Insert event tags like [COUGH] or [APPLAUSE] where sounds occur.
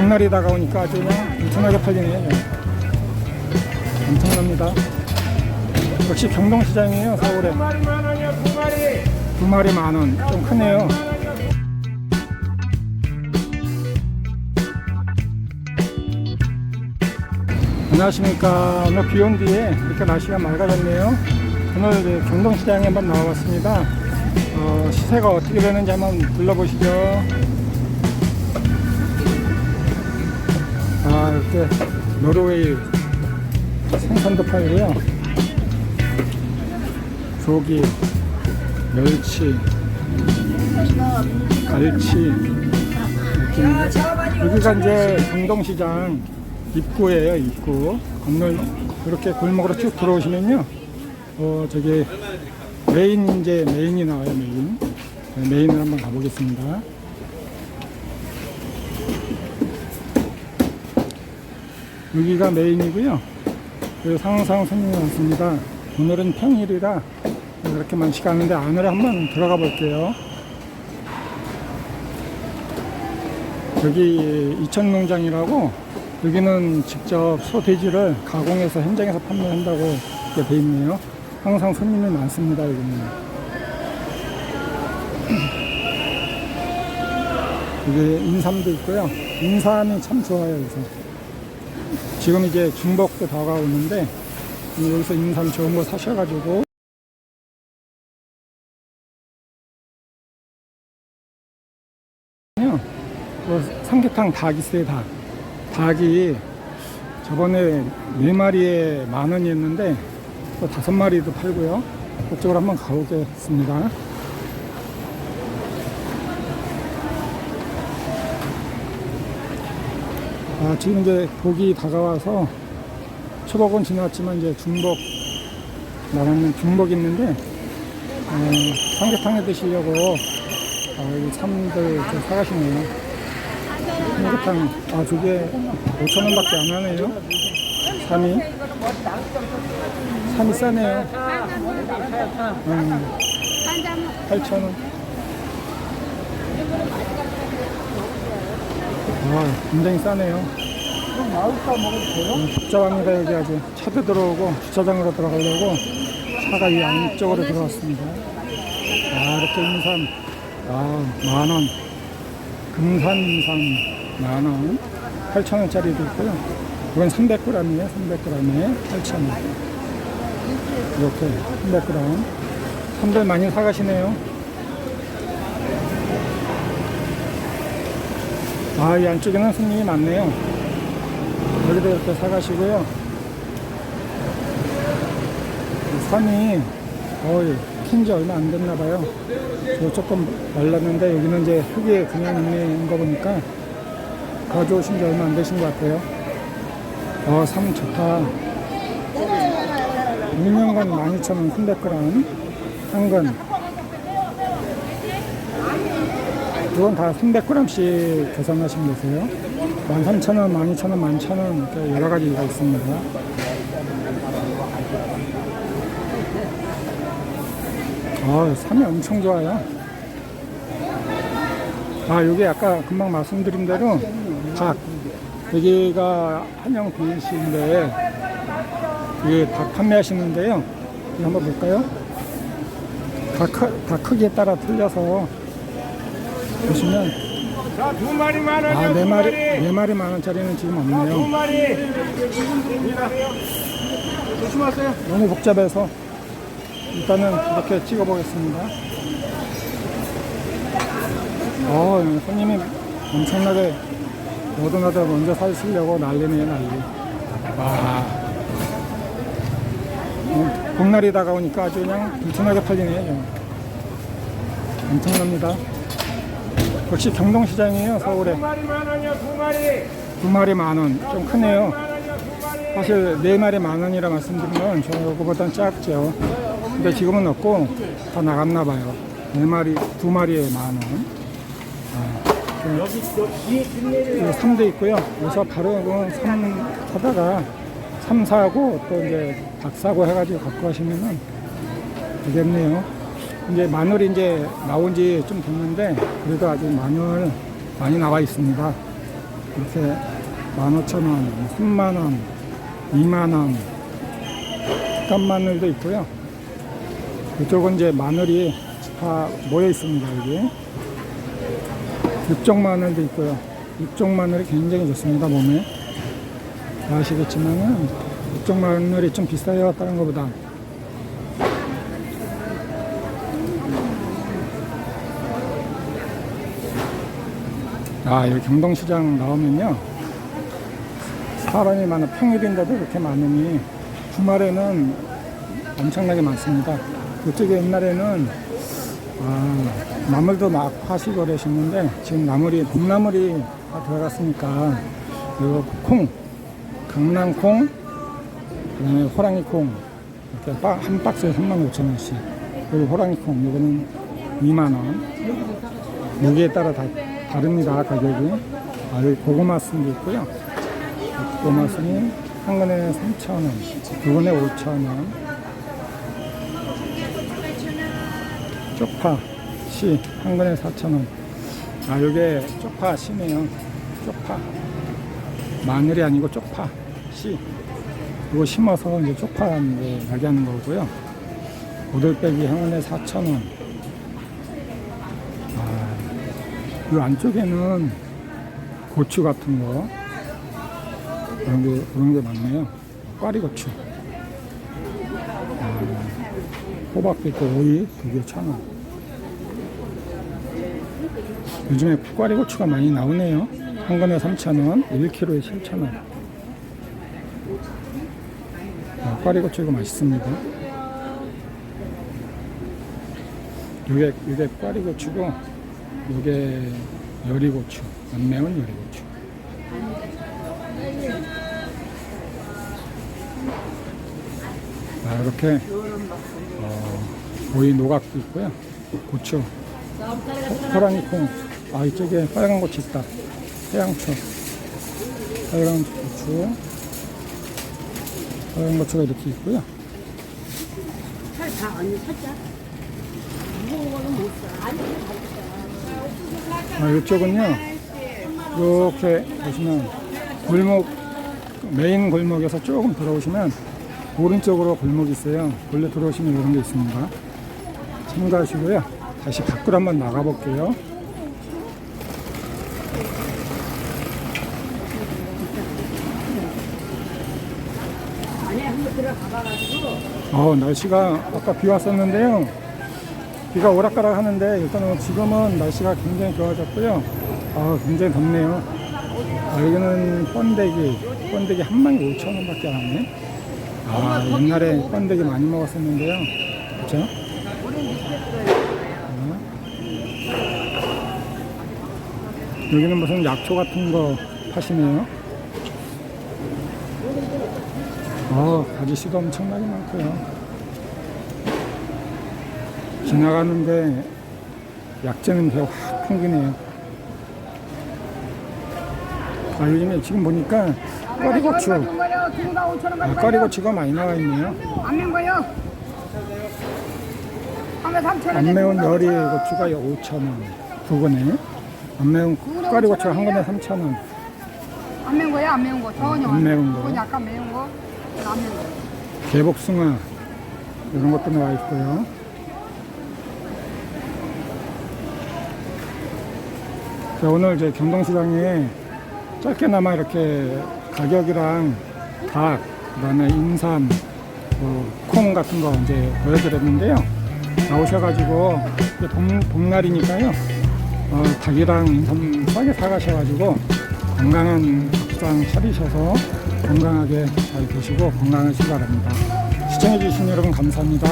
복날이 다가오니까 아주 그냥 엄청나게 팔리네요. 엄청납니다. 역시 경동시장이에요, 서울에. 두 마리 만 원. 좀 크네요. 안녕하십니까. 오늘 비 온 뒤에 이렇게 날씨가 맑아졌네요. 오늘 경동시장에 한번 나와봤습니다. 어, 시세가 어떻게 되는지 한번 둘러보시죠. 아, 이렇게 노르웨이 생선도 팔고요. 조기, 멸치, 갈치 여기가 이제 경동시장 입구예요 입구. 건널 이렇게 골목으로 쭉 들어오시면요. 어 저기 메인 이제 메인이 나와요 메인. 네, 메인을 한번 가보겠습니다 여기가 메인이고요 상상 손님이 왔습니다 오늘은 평일이라 그렇게 많지가 않은데 안으로 한번 들어가 볼게요. 여기 이천농장이라고 여기는 직접 소돼지를 가공해서 현장에서 판매한다고 이렇게 돼 있네요. 항상 손님이 많습니다. 여기는. [CLEARS THROAT] 여기 인삼도 있고요. 인삼이 참 좋아요. 그래서 지금 이제 중복도 다가오는데 여기서 인삼 좋은 거 사셔가지고 요. 그 삼계탕 닭 있어요, 닭. 닭이 저번에 네 마리에 만 원이었는데 또 다섯 마리도 팔고요. 그쪽으로 한번 가보겠습니다. 아, 지금 이제 복이 다가와서 초복은 지났지만 이제 중복 나가는 중복 있는데 어, 삼계탕 해 드시려고 삼들 좀 사가시네요. 삼계탕, 아, 저게 5천 원 밖에 안 하네요. 삼이. 삼이 싸네요. 음, 8천 원. 아, 굉장히 싸네요. 음, 복잡합니다, 여기 아주. 차도 들어오고, 주차장으로 들어가려고 차가 이 안쪽으로 들어왔습니다. 아, 이렇게 인삼. 아, 만 원. 금산 인삼 만 원. 8천 원짜리도 있고요. 이건 300g이에요. 300g에 8천 원. 이렇게 300g. 손들 많이 사가시네요. 아, 이 안쪽에는 손님이 많네요. 여기도 이렇게 사가시고요. 산이 어이 핀지 얼마 안 됐나 봐요. 저 조금 말랐는데 여기는 이제 흙이 그냥 있는 거 보니까 가져오신 지 얼마 안 되신 것 같아요. 어, 상 좋다. 6년간 12,000원 300g. 한건. 이건 다 300g씩 계산하시면 되세요. 13,000원, 12,000원, 11,000원 이렇게 여러 가지가 있습니다. 아, 산이 엄청 좋아요. 아, 여기 아까 금방 말씀드린 대로 닭. 여기가 BNC인데, 이게 닭 판매하시는데요. 한번 볼까요? 닭, 크- 닭 크기에 따라 틀려서 보시면, 자 두 마리 만 원이야 아, 네두 마리, 네 마리 만 원짜리는 지금 두 없네요. 마리 조심하세요 너무 복잡해서 일단은 이렇게 찍어 보겠습니다. 어, 손님이 엄청나게 너도나도 먼저 사시려고 난리네요, 난리. 와. 음, 봄날이 다가오니까 아주 그냥 불편하게 팔리네요. 지금. 엄청납니다. 역시 경동시장이에요, 서울에. 두 마리 만 원이야 두 마리 두 마리 만 원. 좀 크네요. 사실 네 마리 만 원이라 말씀드리면 저거보단 작죠. 근데 지금은 없고 다 나갔나 봐요. 네 마리, 두 마리에 만 원. 여기 저 뒤에 뒷내려 아, 3도 있고요. 여기서 바로 그삼 사다가 삼 사고 또 이제 닭 사고 해가지고 갖고 가시면은 되겠네요. 이제 마늘이 이제 나온 지 좀 됐는데 그래도 아직 마늘 많이 나와 있습니다. 이렇게 15,000원, 3만원, 2만원, 깐 마늘도 있고요. 이쪽은 이제 마늘이 다 모여 있습니다, 여기. 육종 마늘도 있고요. 육종 마늘이 굉장히 좋습니다, 몸에. 아시겠지만은, 육종 마늘이 좀 비싸요, 다른 것보다. 아, 여기 경동시장 나오면요. 사람이 많아 평일인데도 이렇게 많으니 주말에는 엄청나게 많습니다. 그쪽에 옛날에는 아, 나물도 막 파시고 그러셨는데 지금 나물이 봄나물이 다 들어갔으니까 이거 콩, 강낭콩, 그다음에 호랑이콩 이렇게 빠- 한 박스에 35,000원씩 그리고 호랑이콩 이거는 2만 원 무게에 따라 다 다릅니다 가격이. 아, 여기 고구마 순도 있고요. 고구마 순이 한 근에 3,000원 두 근에 5,000원. 쪽파 씨 한 근에 4,000원. 아 요게 쪽파 씨네요. 쪽파. 마늘이 아니고 쪽파 씨. 이거 심어서 이제 쪽파 이제 하는 거고요. 오돌빼기 한 근에 4,000원 이 안쪽에는 고추 같은 거 그런 게 그런 게 많네요 꽈리고추 아, 호박도 있고 오이 두개 천 원. 요즘에 꽈리고추가 많이 나오네요. 한 건에 3,000원, 1kg에 7,000원. 아, 꽈리고추 이거 맛있습니다. 요게, 요게 꽈리고추고, 요게 여리고추. 안 매운 여리고추. 아, 이렇게 어, 오이 노각도 있고요. 고추, 호- 호랑이 콩. 아 이쪽에 빨간 고추 있다. 해양초, 빨간 고추, 빨간 고추가 이렇게 있고요. 살다 언니 살짝 무거운 거는 못 사. 아니 아, 이쪽은요. 이렇게 보시면 골목 메인 골목에서 조금 들어오시면 오른쪽으로 골목이 있어요. 원래 들어오시면 이런 게 있습니다. 참고하시고요. 다시 밖으로 한번 나가 볼게요. 안에 한번 들어가봐가지고 어, 날씨가 아까 비 왔었는데요. 비가 오락가락 하는데 일단은 지금은 날씨가 굉장히 좋아졌고요. 아, 굉장히 덥네요. 아, 여기는 번데기, 번데기 한 마리 5천 원 밖에 안 하네. 아, 옛날에 번데기 많이 먹었었는데요. 그렇죠? 어. 여기는 무슨 약초 같은 거 파시네요. 어, 가지 씨도 엄청나게 많고요. 지나가는데 약재는 배가 확 풍기네요. 아, 요즘에 지금 보니까 꽈리고추, 거요. 두가 5천 원 아, 꽈리고추가 많이 나와 있네요. 안 매운 거요. 한개 3천 원. 안 매운 여리 고추가 5,000원. 두 건에. 안 매운 꽈리고추 한 건에 3,000원. 안 매운 거야? 안 매운 거. 전혀 안 매운 거. 약간 매운 거. 안 매운 거. 개복숭아 이런 것도 나와 있고요. 오늘 제 경동시장에 짧게나마 이렇게 가격이랑 닭, 그다음에 인삼, 뭐, 콩 같은 거 이제 보여드렸는데요. 나오셔가지고 이제 봄, 봄날이니까요. 어, 닭이랑 인삼 싸게 사가셔가지고 건강한 밥상 차리셔서 건강하게 잘 드시고 건강하시기 바랍니다. 시청해주신 여러분 감사합니다.